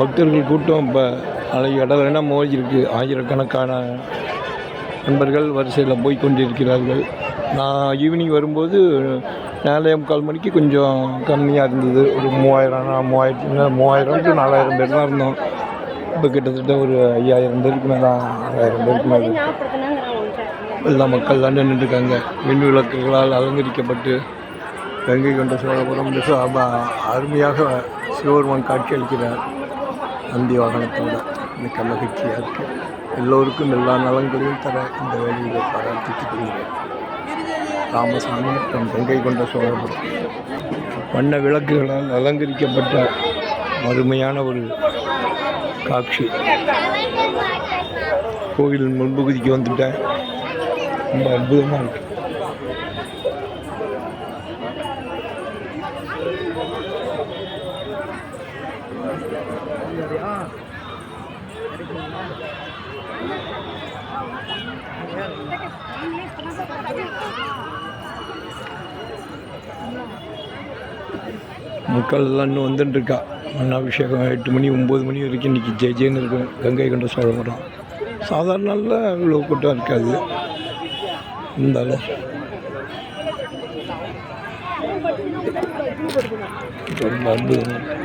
பக்தர்கள் கூட்டம் இப்போ நாளைக்கு கடவுள்னா மோதிருக்கு? ஆயிரக்கணக்கான நண்பர்கள் வரிசையில் போய் கொண்டிருக்கிறார்கள். நான் ஈவினிங் வரும்போது நாலே முக்கால் மணிக்கு கொஞ்சம் கம்மியாக இருந்தது. ஒரு மூவாயிரம் மூவாயிரத்து மூவாயிரம் டு நாலாயிரம் பேர் தான் இருந்தோம். இப்போ கிட்டத்தட்ட ஒரு ஐயாயிரம் பேருக்கு மேலே ஆறாயிரம் பேருக்கு மேலே. எல்லா மக்கள் தான் நின்றுருக்காங்க மின் விளக்குகளால் அலங்கரிக்கப்பட்டு கங்கை கொண்ட சோழபுரம் அருமையாக சிவபெருமான் காட்சி அளிக்கிறார். நந்தி வாகனத்தோட மிக்க மகிழ்ச்சியாக இருக்கு. எல்லோருக்கும் எல்லா நலன்களையும் தர இந்த வேலையில் பாராட்டித்துக் கொள்கிறேன். ராமசாமி மற்றும் கங்கை கொண்ட சோழபுரம். வண்ண விளக்குகளால் அலங்கரிக்கப்பட்ட அருமையான ஒரு காட்சி. கோவிலின் முன்பகுதிக்கு வந்துட்டேன். ரொம்ப அற்புதமாக இருக்குது மக்கள் எல்லாம் இன்னும் வந்துட்டு இருக்கா? அண்ணாபிஷேகம் எட்டு மணி ஒம்பது மணி வரைக்கும் இன்றைக்கி ஜெய ஜெயன்னு இருக்கும். கங்கை கொண்ட சோழபுரம். சாதாரண நாளில் இவ்வளோ கூட்டம் இருக்காது. இருந்தாலும். ரொம்ப அற்புதம்.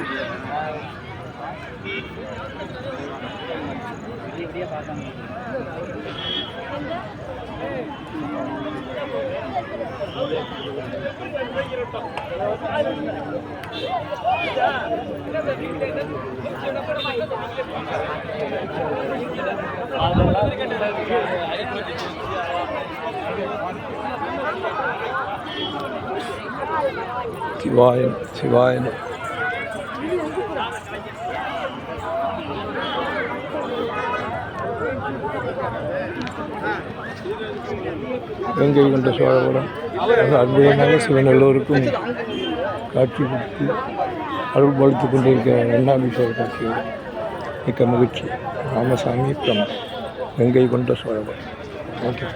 சிவாயன் சிவாயன் கங்கை கொண்ட சோழபுரம் அற்புதமாக சிவன் எல்லோருக்கும் காட்சி கொடுத்து அருள்படுத்திக் கொண்டிருக்கிற ரெண்டாமீஸ்வரர் காட்சி மிக்க மகிழ்ச்சி. ராமசாமி பிரம் கங்கை கொண்ட சோழபுரம். ஓகே